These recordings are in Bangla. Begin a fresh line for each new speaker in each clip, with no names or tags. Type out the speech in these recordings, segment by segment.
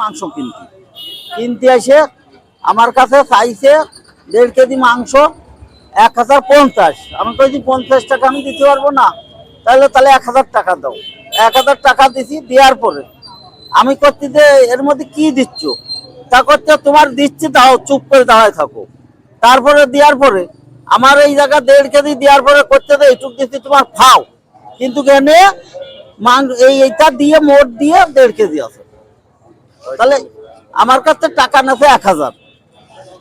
মাংস কিনতে। কিনতে এসে আমার কাছে চাইছে দেড় কেজি মাংস, এক হাজার পঞ্চাশ। আমি কইছি, পঞ্চাশ টাকা আমি দিতে পারব না। তাহলে তাহলে এক হাজার টাকা দাও। এক হাজার টাকা দিছি, দেওয়ার পরে আমি করতে যে, এর মধ্যে কি দিচ্ছ? তা করতে তোমার দিচ্ছি, দাও, চুপ করে দাঁড়ায় থাকো। তারপরে দেওয়ার পরে আমার এই জায়গা দেড় কেজি দেওয়ার পরে করতে দে এইটুক দিচ্ছি, তোমার খাও। কিন্তু কেনে? মাং এই এইটা দিয়ে, মোট দিয়ে দেড় কেজি আছে। তাহলে আমার কাছে টাকা নেছে এক হাজার।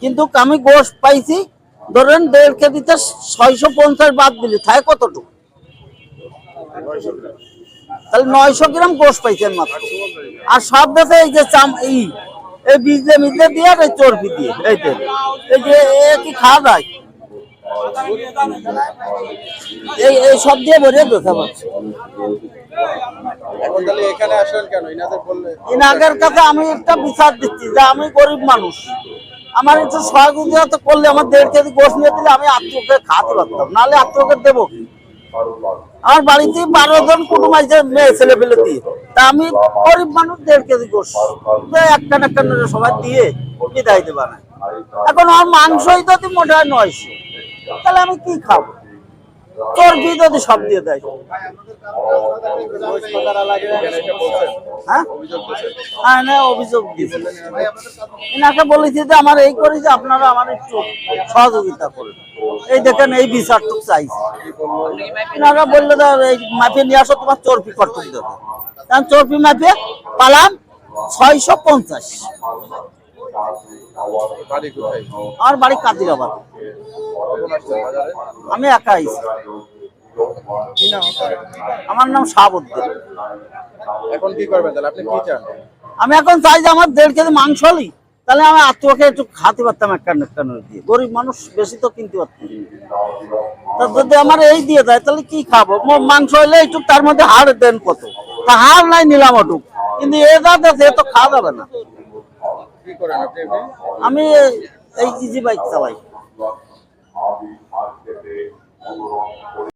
কিন্তু আমি গোশ পাইছি, ধরেন দেড় কেজিতে ছয়শো পঞ্চাশ বাদ দিলি থাকে কতটুকু? তাহলে নয়শো গ্রাম গোশ পাইছেন মাত্র। আর সব দেশে এই যে চাম এই এই বিজলে মিজলে দিয়ে আর এই চর্বি দিয়ে, এই তেল এই যে এ কি খাওয়া যায়? এই এই সব দিয়ে ভরে দেখা পাচ্ছে
এখন
আমি একটা বিচার দিচ্ছি যে আমি গরিব মানুষ। আমার সহযোগিতা করলে আমার দেড় কেজি নিয়ে দিলে আমি পারতাম। নাহলে দেবো আমার বাড়িতে বারো জন মেয়ে, ছেলে দিয়ে। তা আমি গরিব মানুষ দেড় কেজি গোস একটা একটা সবাই দিয়ে বিদায় দেবা না। এখন আমার মাংসই যদি মোটা নয়শো। তাহলে আমি কি খাব? চর্বি যদি সব দিয়ে দেয়। হ্যাঁ? হ্যাঁ অভিযোগ এনাকে বলেছি যে আমার এই করি যে আপনারা আমার একটু সহযোগিতা করুন। এই দেখেন, এই বিচারটুক চাইছি। এনারা বলল এই মাপে নিয়ে আসো, তোমার চর্পি কর্তক দেবে কারণ চর্পি মাপে পালাম ছয়শো পঞ্চাশ। আমার বাড়ি কাদিরাবাদ আমি একা
আপনার?
আমার নাম শাহাবুদ্দিন।
এখন কি করবেন তাহলে? আপনি কি চান?
আমি এখন চাই যে আমার দেড় কেজি মাংস হলি। তাহলে আমি আত্মীয়কে একটু খাতে পারতাম একটা একটা দিয়ে গরিব মানুষ বেশি তো কিনতে পারতাম তা যদি আমার এই দিয়ে দেয় তাহলে কি খাব? মাংস হলে একটু তার মধ্যে হাড় দেন কত? তা হাড় নাই নিলাম ওটুক। কিন্তু এ যা দেশে তো খাওয়া যাবে না।
করেন আপনি
আমি এই ইজি বাইক চালাই।